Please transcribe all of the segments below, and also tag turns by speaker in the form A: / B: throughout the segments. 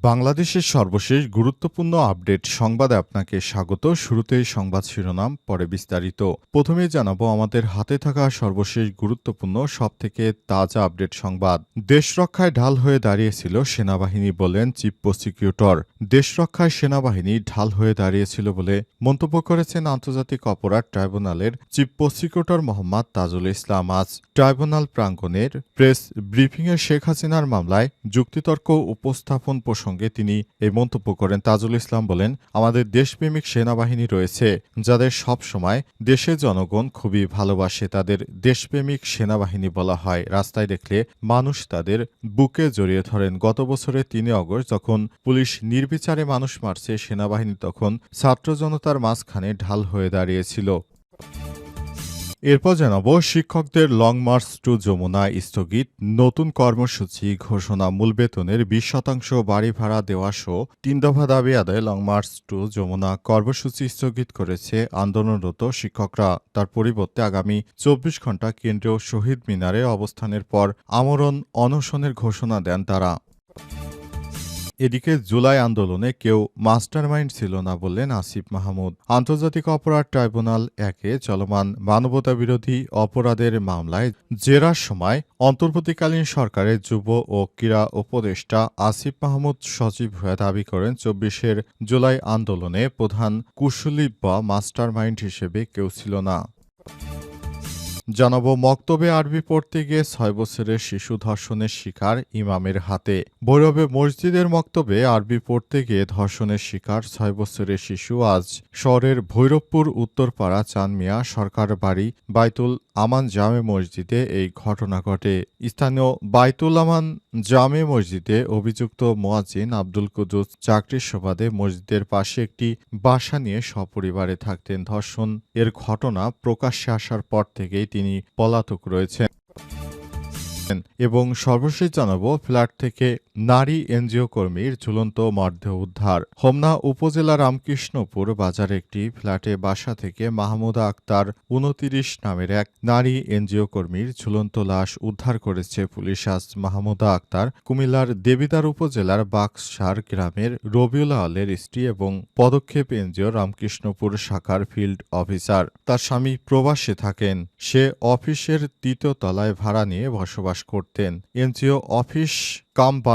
A: বাংলাদেশের সর্বশেষ গুরুত্বপূর্ণ আপডেট সংবাদে আপনাকে স্বাগত। শুরুতেই সংবাদ শিরোনাম, পরে বিস্তারিত। প্রথমে জানাব, আমাদের হাতে থাকা সর্বশেষ গুরুত্বপূর্ণ, সবথেকে তাজা আপডেট সংবাদ। দেশ রক্ষায় ঢাল হয়ে দাঁড়িয়েছিল সেনাবাহিনী বলেন চিফ প্রসিকিউটর। দেশ রক্ষায় সেনাবাহিনী ঢাল হয়ে দাঁড়িয়েছিল বলে মন্তব্য করেছেন আন্তর্জাতিক অপরাধ ট্রাইব্যুনালের চিফ প্রসিকিউটর মোহাম্মদ তাজুল ইসলাম। আজ ট্রাইব্যুনাল প্রাঙ্গণের প্রেস ব্রিফিংয়ে শেখ হাসিনার মামলায় যুক্তিতর্ক উপস্থাপন প্রসঙ্গে তিনি এই মন্তব্য করেন। তাজুল ইসলাম বলেন, আমাদের দেশপ্রেমিক সেনাবাহিনী রয়েছে, যাদের সব সময় দেশের জনগণ খুবই ভালোবাসে। তাদের দেশপ্রেমিক সেনাবাহিনী বলা হয়। রাস্তায় দেখলে মানুষ তাদের বুকে জড়িয়ে ধরেন। গত বছরের তিন অগস্ট যখন পুলিশ নির্বিচারে মানুষ মারছে, সেনাবাহিনী তখন ছাত্র জনতার মাঝখানে ঢাল হয়ে দাঁড়িয়েছিল। এরপর জানাব, শিক্ষকদের লং মার্চ টু যমুনা স্থগিত, নতুন কর্মসূচি ঘোষণা, মূল বেতনের বিশ শতাংশ বাড়ি ভাড়া দেওয়া সহ তিন দফা দাবি আদায় লং মার্চ টু যমুনা কর্মসূচি স্থগিত করেছে আন্দোলনরত শিক্ষকরা। তার পরিবর্তে আগামী চব্বিশ ঘণ্টা কেন্দ্রীয় শহীদ মিনারে অবস্থানের পর আমরণ অনশনের ঘোষণা দেন তারা। এদিকে জুলাই আন্দোলনে কেউ মাস্টারমাইন্ড ছিল না বললেন আসিফ মাহমুদ। আন্তর্জাতিক অপরাধ ট্রাইব্যুনাল একে চলমান মানবতা বিরোধী অপরাধের মামলায় জেরার সময় অন্তর্বর্তীকালীন সরকারের যুব ও ক্রীড়া উপদেষ্টা আসিফ মাহমুদ সচিব হয়ে দাবি করেন, চব্বিশের জুলাই আন্দোলনে প্রধান কুশলী বা মাস্টারমাইন্ড হিসেবে কেউ ছিল না। জানাব মক্তবে আরবি পড়তে গিয়ে ছয় বছরের শিশু ধর্ষণের শিকার ইমামের হাতে। ভৈরবে মসজিদের মক্তবে আরবি পড়তে গিয়ে ধর্ষণের শিকার ছয় বছরের শিশু আজ। শহরের ভৈরবপুর, উত্তরপাড়া, চানমিয়া সরকার বাড়ি বাইতুল আমান জামে মসজিদে এই ঘটনা ঘটে। স্থানীয় বাইতুল আমান জামে মসজিদে অভিযুক্ত মোয়াজিন আব্দুল কুদুস চাকরির সুবাদে মসজিদের পাশে একটি বাসা নিয়ে সপরিবারে থাকতেন ধর্ষণ। এর ঘটনা প্রকাশ্যে আসার পর থেকেই তিনি পলাতক রয়েছেন। এবং সর্বশেষ জানাব ফ্ল্যাট থেকে নারী এনজিও কর্মীর ঝুলন্ত মর্দেহ উদ্ধার। হোমনা উপজেলা রামকৃষ্ণপুর বাজারে একটি ফ্ল্যাটে বাসা থেকে মাহমুদা আক্তার উনতিরিশ নামের এক নারী এনজিও কর্মীর ঝুলন্ত লাশ উদ্ধার করেছে পুলিশ। আজ মাহমুদা আক্তার কুমিল্লার দেবিদার উপজেলার বাক্সার গ্রামের রবিউল আলের স্ত্রী এবং পদক্ষেপ এনজিও রামকৃষ্ণপুর শাখার ফিল্ড অফিসার। তার স্বামী প্রবাসে থাকেন। সে অফিসের তৃতীয় তলায় ভাড়া নিয়ে বসবাস করতেন। এনজিও অফিস কাম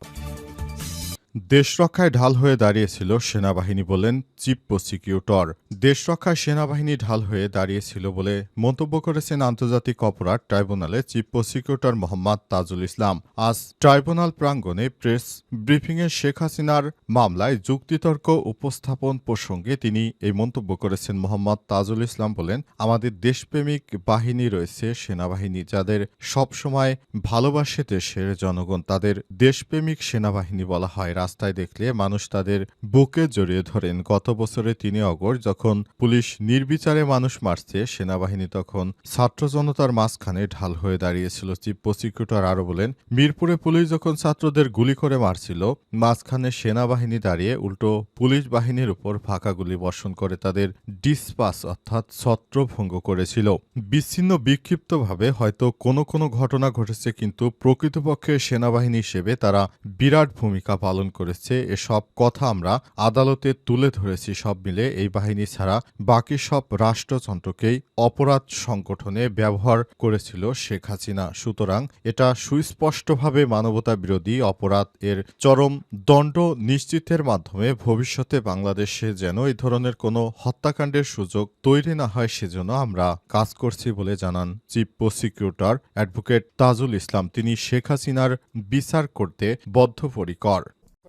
A: Bye. দেশ রক্ষায় ঢাল হয়ে দাঁড়িয়েছিল সেনাবাহিনী বলেন চিফ প্রসিকিউটর। দেশ রক্ষায় সেনাবাহিনী ঢাল হয়ে দাঁড়িয়েছিল বলে মন্তব্য করেছেন আন্তর্জাতিক অপরাধ ট্রাইব্যুনালে চিফ প্রসিকিউটর মোহাম্মদ তাজুল ইসলাম। আজ ট্রাইব্যুনাল প্রাঙ্গণে প্রেস ব্রিফিংয়ে শেখ হাসিনার মামলায় যুক্তিতর্ক উপস্থাপন প্রসঙ্গে তিনি এই মন্তব্য করেছেন। মোহাম্মদ তাজুল ইসলাম বলেন, আমাদের দেশপ্রেমিক বাহিনী রয়েছে, সেনাবাহিনী যাদের সবসময় ভালোবাসে দেশের জনগণ, তাদের দেশপ্রেমিক সেনাবাহিনী বলা হয়। রাস্তায় দেখলে মানুষ তাদের বুকে জড়িয়ে ধরেন। গত বছরে তিন অগর যখন পুলিশ নির্বিচারে মানুষ মারছে, সেনাবাহিনী তখন ছাত্র জনতার মাঝখানে ঢাল হয়ে দাঁড়িয়েছিল। চিফ প্রসিকিউটর আরও বলেন, মিরপুরে পুলিশ যখন ছাত্রদের গুলি করে মারছিল, মাঝখানে সেনাবাহিনী দাঁড়িয়ে উল্টো পুলিশ বাহিনীর উপর ফাঁকা গুলি বর্ষণ করে তাদের ডিসপাস অর্থাৎ ছত্রভঙ্গ করেছিল। বিচ্ছিন্ন বিক্ষিপ্তভাবে হয়তো কোনো কোনো ঘটনা ঘটেছে, কিন্তু প্রকৃতপক্ষে সেনাবাহিনী হিসেবে তারা বিরাট ভূমিকা পালন করেছে, এসব কথা আমরা আদালতে তুলে ধরেছি সব মিলে। এই বাহিনী ছাড়া বাকি সব রাষ্ট্রযন্ত্রকেই অপরাধ সংগঠনে ব্যবহার করেছিল শেখ হাসিনা। সুতরাং এটা সুস্পষ্টভাবে মানবতা বিরোধী অপরাধ। এর চরম দণ্ড নিশ্চিতের মাধ্যমে ভবিষ্যতে বাংলাদেশে যেন এই ধরনের কোনো হত্যাকাণ্ডের সুযোগ তৈরি না হয়, সেজন্য আমরা কাজ করছি বলে জানান chief prosecutor advocate Tajul Islam. তিনি শেখ হাসিনার বিচার করতে বদ্ধপরিকর।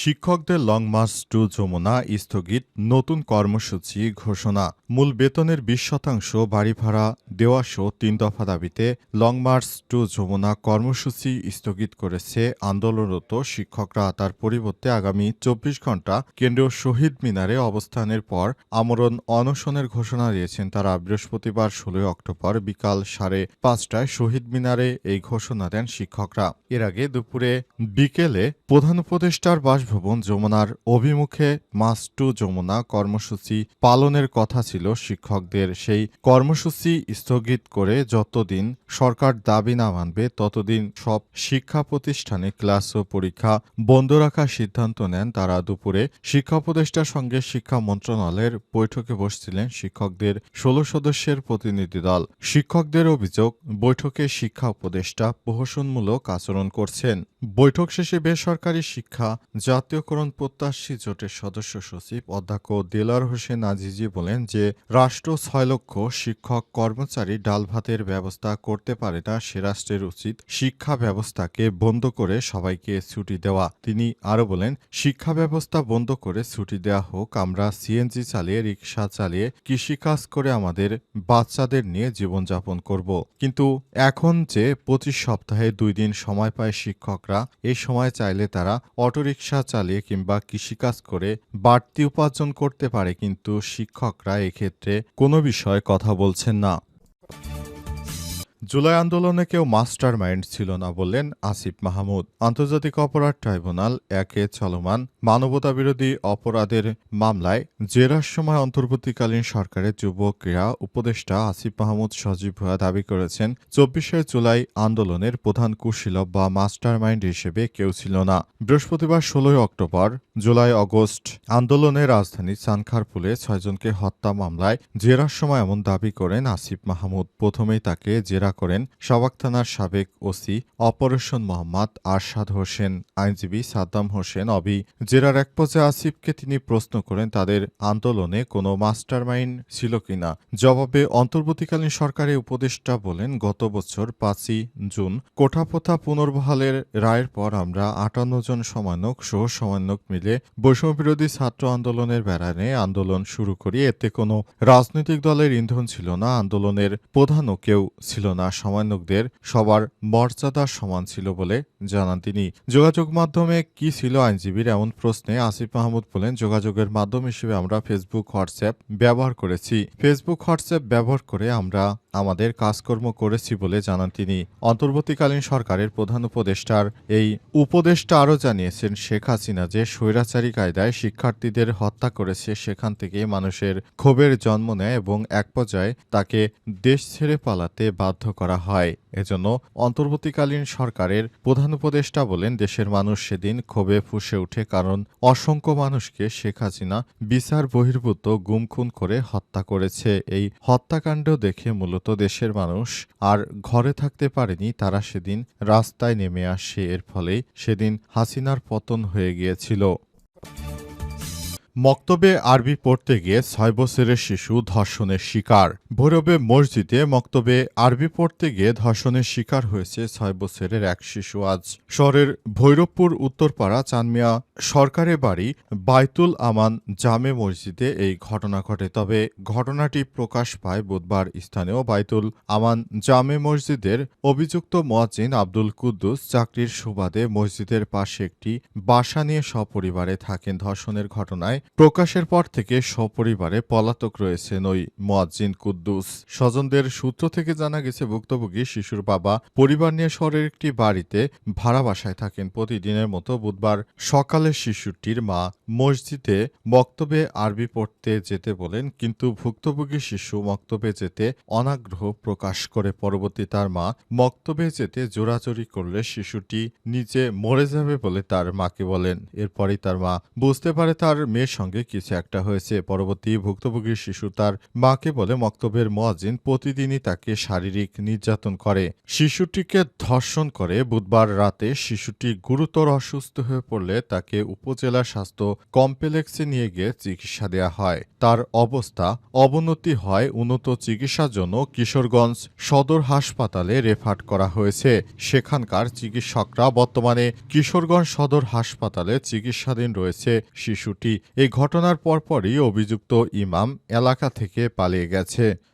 A: শিক্ষকদের লং মার্চ টু যমুনা স্থগিত নতুন কর্মসূচি ঘোষণা। মূল বেতনের বিশ শতাংশ বাড়ি ভাড়া দেওয়াসহ তিন দফা দাবিতে লং মার্চ টু যমুনা কর্মসূচি স্থগিত করেছে আন্দোলনরত শিক্ষকরা। তার পরিবর্তে আগামী চব্বিশ ঘণ্টা কেন্দ্রীয় শহীদ মিনারে অবস্থানের পর আমরণ অনশনের ঘোষণা দিয়েছেন তারা। বৃহস্পতিবার ষোলোই অক্টোবর বিকাল সাড়ে পাঁচটায় শহীদ মিনারে এই ঘোষণা দেন শিক্ষকরা। এর আগে দুপুরে বিকেলে প্রধান উপদেষ্টার বাসভবন যমুনার অভিমুখে মাস টু যমুনা কর্মসূচি পালনের কথা ছিল শিক্ষকদের। সেই কর্মসূচি স্থগিত করে যতদিন সরকার দাবি না মানবে, ততদিন সব শিক্ষা প্রতিষ্ঠানে ক্লাস ও পরীক্ষা বন্ধ রাখার সিদ্ধান্ত নেন তারা। দুপুরে শিক্ষা উপদেষ্টার সঙ্গে শিক্ষা মন্ত্রণালয়ের বৈঠকে বসছিলেন শিক্ষকদের ষোলো সদস্যের প্রতিনিধি দল। শিক্ষকদের অভিযোগ, বৈঠকে শিক্ষা উপদেষ্টা প্রহসনমূলক আচরণ করছেন। বৈঠক শেষে বেসরকারি শিক্ষা জাতীয়করণ প্রত্যাশী জোটের সদস্য সচিব অধ্যক্ষ দেলার হোসেন আজিজি বলেন যে রাষ্ট্র ছয় লক্ষ শিক্ষক কর্মচারী ডাল ভাতের ব্যবস্থা করতে পারে না সে রাষ্ট্রের উচিত শিক্ষা ব্যবস্থাকে বন্ধ করে সবাইকে ছুটি দেওয়া। তিনি আরও বলেন, শিক্ষা ব্যবস্থা বন্ধ করে ছুটি দেওয়া হোক, আমরা সিএনজি চালিয়ে রিক্সা চালিয়ে, কৃষিকাজ করে আমাদের বাচ্চাদের নিয়ে জীবনযাপন করব। কিন্তু এখন যে পঁচিশ সপ্তাহে দুই দিন সময় পায় শিক্ষকরা এই সময় চাইলে তারা অটোরিকশা চালিয়ে কিংবা কৃষিকাজ করে বাড়তি উপার্জন করতে পারে, কিন্তু শিক্ষকরা এক্ষেত্রে কোনো বিষয়ে কথা বলছেন না। জুলাই আন্দোলনে কেউ মাস্টার মাইন্ড ছিল না বললেন আসিফ মাহমুদ। আন্তর্জাতিক অপরাধ ট্রাইব্যুনাল একে চলমান মানবতা বিরোধী অপরাধের মামলায় জেরার সময় অন্তর্বর্তীকালীন সরকারের যুব ক্রীড়া উপদেষ্টা আসিফ মাহমুদ সজীব ভুয়া দাবি করেছেন, চব্বিশে জুলাই আন্দোলনের প্রধান কুশীলব বা মাস্টার মাইন্ড হিসেবে কেউ ছিল না। বৃহস্পতিবার ষোলোই অক্টোবর, জুলাই অগস্ট আন্দোলনে রাজধানী চানখারপুলে ছয়জনকে হত্যা মামলায় জেরার সময় এমন দাবি করেন আসিফ মাহমুদ। প্রথমেই তাকে জেরা করেন সবাক থানার সাবেক ওসি অপারেশন মোহাম্মদ আরশাদ হোসেন। আইনজীবী সাদ্দাম হোসেন অবি জেরার এক পর্যায়ে আসিফকে তিনি প্রশ্ন করেন, তাদের আন্দোলনে কোনো মাস্টারমাইন্ড ছিল কিনা? জবাবে, অন্তর্বর্তীকালীন সরকারের উপদেষ্টা বলেন, গত বছর পাঁচই জুন কোঠাপোথা পুনর্বহালের রায়ের পর আমরা আটান্ন জন সমন্বয়ক সহ সমন্বয়ক মিলে বৈষম্যবিরোধী ছাত্র আন্দোলনের বেড়ানে আন্দোলন শুরু করি। এতে কোনো রাজনৈতিক দলের ইন্ধন ছিল না, আন্দোলনের প্রধানও কেউ ছিল না। সমন্বয়কদের সবার মর্যাদা সমান ছিল বলে জানান তিনি। যোগাযোগ মাধ্যমে কি ছিল আইনজীবীর এমন প্রশ্নে আসিফ মাহমুদ বলেন, যোগাযোগের মাধ্যম হিসেবে আমরা ফেসবুক হোয়াটসঅ্যাপ ব্যবহার করেছি। ফেসবুক হোয়াটসঅ্যাপ ব্যবহার করে আমরা আমাদের কাজকর্ম করেছি বলে জানান তিনি। অন্তর্বর্তীকালীন সরকারের প্রধান উপদেষ্টার এই উপদেষ্টা আরও জানিয়েছেন, শেখ হাসিনা যে স্বৈরাচারী কায়দায় শিক্ষার্থীদের হত্যা করেছে, সেখান থেকে মানুষের ক্ষোভের জন্ম নেয় এবং এক পর্যায়ে তাকে দেশ ছেড়ে পালাতে বাধ্য করা হয়। এজন্য অন্তর্বর্তীকালীন সরকারের প্রধান উপদেষ্টা বলেন, দেশের মানুষ সেদিন ক্ষোভে ফুসে ওঠে কারণ অসংখ্য মানুষকে শেখ হাসিনা বিচার বহির্ভূত গুমখুন করে হত্যা করেছে। এই হত্যাকাণ্ড দেখে মূলত দেশের মানুষ আর ঘরে থাকতে পারেনি, তারা সেদিন রাস্তায় নেমে আসে। এর ফলে সেদিন হাসিনার পতন হয়ে গিয়েছিল। মক্তবে আরবি পড়তে গিয়ে ছয় বছরের শিশু ধর্ষণের শিকার। ভৈরবে মসজিদে মক্তবে আরবি পড়তে গিয়ে ধর্ষণের শিকার হয়েছে ছয় বছরের এক শিশু আজ। শহরের ভৈরবপুর উত্তরপাড়া চানমিয়া সরকারের বাড়ি বাইতুল আমান জামে মসজিদে এই ঘটনা ঘটে। তবে ঘটনাটি প্রকাশ পায় বুধবার স্থানীয় বাইতুল আমান জামে মসজিদের অভিযুক্ত মোয়াজ্জিন আব্দুল কুদ্দুস চাকরির সুবাদে মসজিদের পাশে একটি বাসা নিয়ে সপরিবারে থাকেন। ধর্ষণের ঘটনায় প্রকাশের পর থেকে সপরিবারে পলাতক রয়েছেন ওই মোয়াজ্জিন কুদ্দুস। স্বজনদের সূত্র থেকে জানা গেছে, ভুক্তভোগী শিশুর বাবা পরিবার নিয়ে শহরের একটি বাড়িতে ভাড়া বাসায় থাকেন। প্রতিদিনের মতো বুধবার সকালে শিশুটির মা মসজিদে বক্তব্যে আরবি পড়তে যেতে বলেন, কিন্তু ভুক্তভোগী শিশু মক্তবে যেতে অনাগ্রহ প্রকাশ করে। পরবর্তী তার মা মক্তবে যেতে জোরাজোরি করলে শিশুটি নিচে মরে যাবে বলে তার মাকে বলেন। এরপরই তার মা বুঝতে পারে তার মেয়ে সঙ্গে কিছু একটা হয়েছে। পরবর্তী ভুক্তভোগী শিশু তার মাকে বলে মক্তবের মোয়াজিন প্রতিদিনই তাকে শারীরিক নির্যাতন করে। শিশুটিকে ধর্ষণ করে বুধবার রাতে শিশুটি গুরুতর অসুস্থ হয়ে পড়লে তাকে উপজেলা স্বাস্থ্য কমপ্লেক্সে নিয়ে গিয়ে চিকিৎসা দেওয়া হয়। তার অবস্থা অবনতি হয় উন্নত চিকিৎসার জন্য কিশোরগঞ্জ সদর হাসপাতালে রেফার করা হয়েছে। সেখানকার চিকিৎসকরা বর্তমানে কিশোরগঞ্জ সদর হাসপাতালে চিকিৎসাধীন রয়েছে শিশুটি। এই ঘটনার পরপরই অভিযুক্ত ইমাম এলাকা থেকে পালিয়ে গেছে।